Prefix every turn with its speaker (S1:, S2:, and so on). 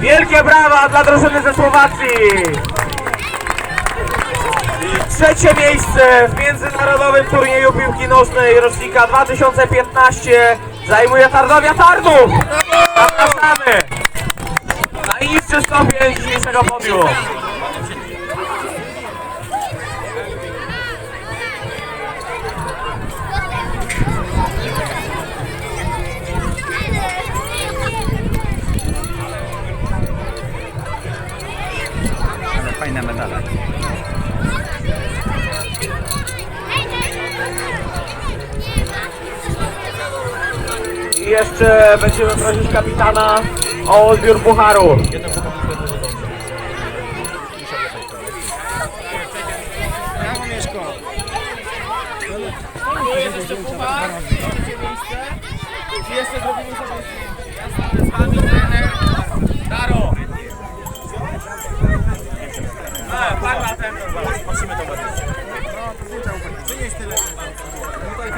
S1: Wielkie brawa dla drużyny ze Słowacji! Trzecie miejsce w międzynarodowym turnieju piłki nożnej rocznika 2015 zajmuje Tarnowia Tarnów! Zapraszamy! Najniższy stopień dzisiejszego podium.
S2: fajne medale.
S1: I jeszcze będziemy prosić kapitana o odbiór pucharu.
S2: jest jeszcze puchar. Jeszcze zrobimy sobie. Ja stanę z wami. Patrzymy to właśnie. No, to nie tyle. No to i